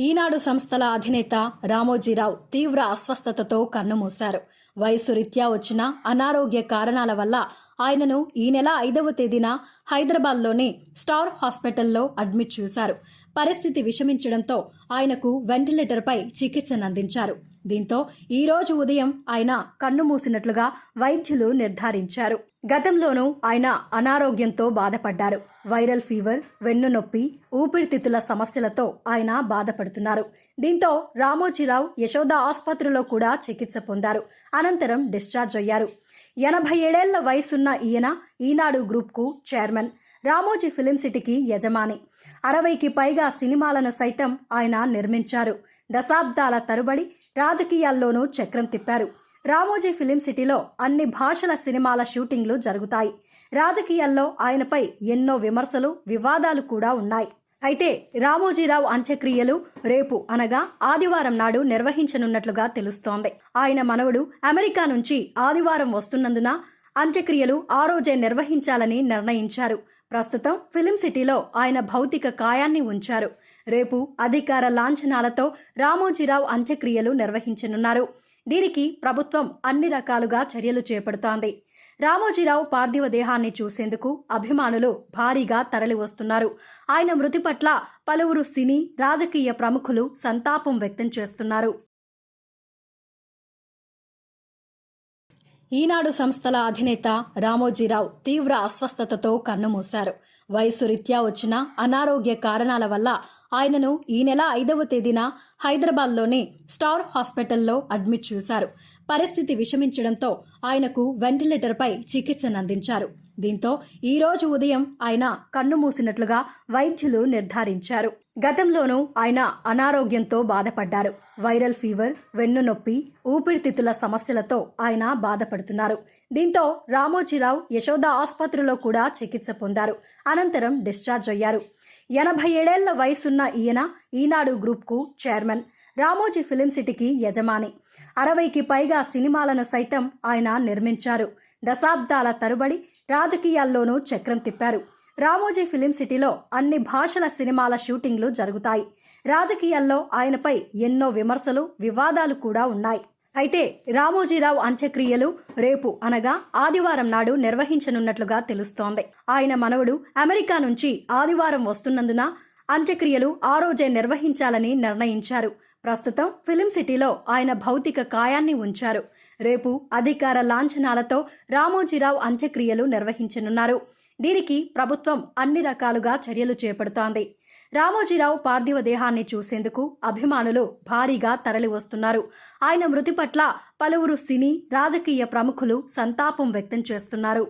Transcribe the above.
ఈనాడు సంస్థల అధినేత రామోజీరావు తీవ్ర అస్వస్థతతో కన్నుమూశారు. వయసు రీత్యా వచ్చిన అనారోగ్య కారణాల వల్ల ఆయనను ఈ నెల ఐదవ తేదీన హైదరాబాద్లోని స్టార్ హాస్పిటల్లో అడ్మిట్ చేశారు. పరిస్థితి విషమించడంతో ఆయనకు వెంటిలేటర్పై చికిత్సనందించారు. దీంతో ఈ రోజు ఉదయం ఆయన కన్ను మూసినట్లుగా వైద్యులు నిర్ధారించారు. గతంలోనూ ఆయన అనారోగ్యంతో బాధపడ్డారు. వైరల్ ఫీవర్ వెన్నునొప్పి ఊపిరితిత్తుల సమస్యలతో ఆయన బాధపడుతున్నారు. దీంతో రామోజీరావు యశోద ఆసుపత్రిలో కూడా చికిత్స పొందారు. అనంతరం డిశ్చార్జ్ అయ్యారు. ఎనభై ఏడేళ్ళ వయసున్న ఈయన ఈనాడు గ్రూప్కు చైర్మన్. రామోజీ ఫిలిం సిటీకి యజమాని. అరవైకి పైగా సినిమాలను సైతం ఆయన నిర్మించారు. దశాబ్దాల తరుబడి రాజకీయాల్లోనూ చక్రం తిప్పారు. రామోజీ ఫిలిం సిటీలో అన్ని భాషల సినిమాల షూటింగ్లు జరుగుతాయి. రాజకీయాల్లో ఆయనపై ఎన్నో విమర్శలు వివాదాలు కూడా ఉన్నాయి. అయితే రామోజీరావు అంత్యక్రియలు రేపు అనగా ఆదివారం నాడు నిర్వహించనున్నట్లుగా తెలుస్తోంది. ఆయన మనవడు అమెరికా నుంచి ఆదివారం వస్తున్నందున అంత్యక్రియలు ఆ రోజే నిర్వహించాలని నిర్ణయించారు. ప్రస్తుతం ఫిలిం సిటీలో ఆయన భౌతిక కాయాన్ని ఉంచారు. రేపు అధికార లాంఛనాలతో రామోజీరావు అంత్యక్రియలు నిర్వహించనున్నారు. దీనికి ప్రభుత్వం అన్ని రకాలుగా చర్యలు చేపడుతోంది. రామోజీరావు పార్థివ దేహాన్ని చూసేందుకు అభిమానులు భారీగా తరలివస్తున్నారు. ఆయన మృతి పట్ల పలువురు సినీ రాజకీయ ప్రముఖులు సంతాపం వ్యక్తం చేస్తున్నారు. ఈనాడు సంస్థల అధినేత రామోజీరావు తీవ్ర అస్వస్థతతో కన్నుమూశారు. వయసు రీత్యా వచ్చిన అనారోగ్య కారణాల వల్ల ఆయనను ఈ నెల ఐదవ తేదీన హైదరాబాద్లోని స్టార్ హాస్పిటల్లో అడ్మిట్ చేశారు. పరిస్థితి విషమించడంతో ఆయనకు వెంటిలేటర్పై చికిత్సనందించారు. దీంతో ఈ రోజు ఉదయం ఆయన కన్ను మూసినట్లుగా వైద్యులు నిర్ధారించారు. గతంలోనూ ఆయన అనారోగ్యంతో బాధపడ్డారు. వైరల్ ఫీవర్ వెన్నునొప్పి ఊపిరితిత్తుల సమస్యలతో ఆయన బాధపడుతున్నారు. దీంతో రామోజీరావు యశోద ఆసుపత్రిలో కూడా చికిత్స పొందారు. అనంతరం డిశ్చార్జ్ అయ్యారు. ఎనభై ఏడేళ్ళ వయసున్న ఈయన ఈనాడు గ్రూప్కు చైర్మన్ రామోజీ ఫిలిం సిటీకి యజమాని. అరవైకి పైగా సినిమాలను సైతం ఆయన నిర్మించారు. దశాబ్దాల తరుబడి రాజకీయాల్లోనూ చక్రం తిప్పారు. రామోజీ ఫిలిం సిటీలో అన్ని భాషల సినిమాల షూటింగ్లు జరుగుతాయి. రాజకీయాల్లో ఆయనపై ఎన్నో విమర్శలు వివాదాలు కూడా ఉన్నాయి. అయితే రామోజీరావు అంత్యక్రియలు రేపు అనగా ఆదివారం నాడు నిర్వహించనున్నట్లుగా తెలుస్తోంది. ఆయన మనవడు అమెరికా నుంచి ఆదివారం వస్తున్నందున అంత్యక్రియలు ఆ రోజే నిర్వహించాలని నిర్ణయించారు. ప్రస్తుతం ఫిలిం సిటీలో ఆయన భౌతిక కాయాన్ని ఉంచారు. రేపు అధికార లాంఛనాలతో రామోజీరావు అంత్యక్రియలు నిర్వహించనున్నారు. దీనికి ప్రభుత్వం అన్ని రకాలుగా చర్యలు చేపడుతోంది. రామోజీరావు పార్థివ దేహాన్ని చూసేందుకు అభిమానులు భారీగా తరలి వస్తున్నారు. ఆయన మృతి పట్ల పలువురు సినీ రాజకీయ ప్రముఖులు సంతాపం వ్యక్తం చేస్తున్నారు.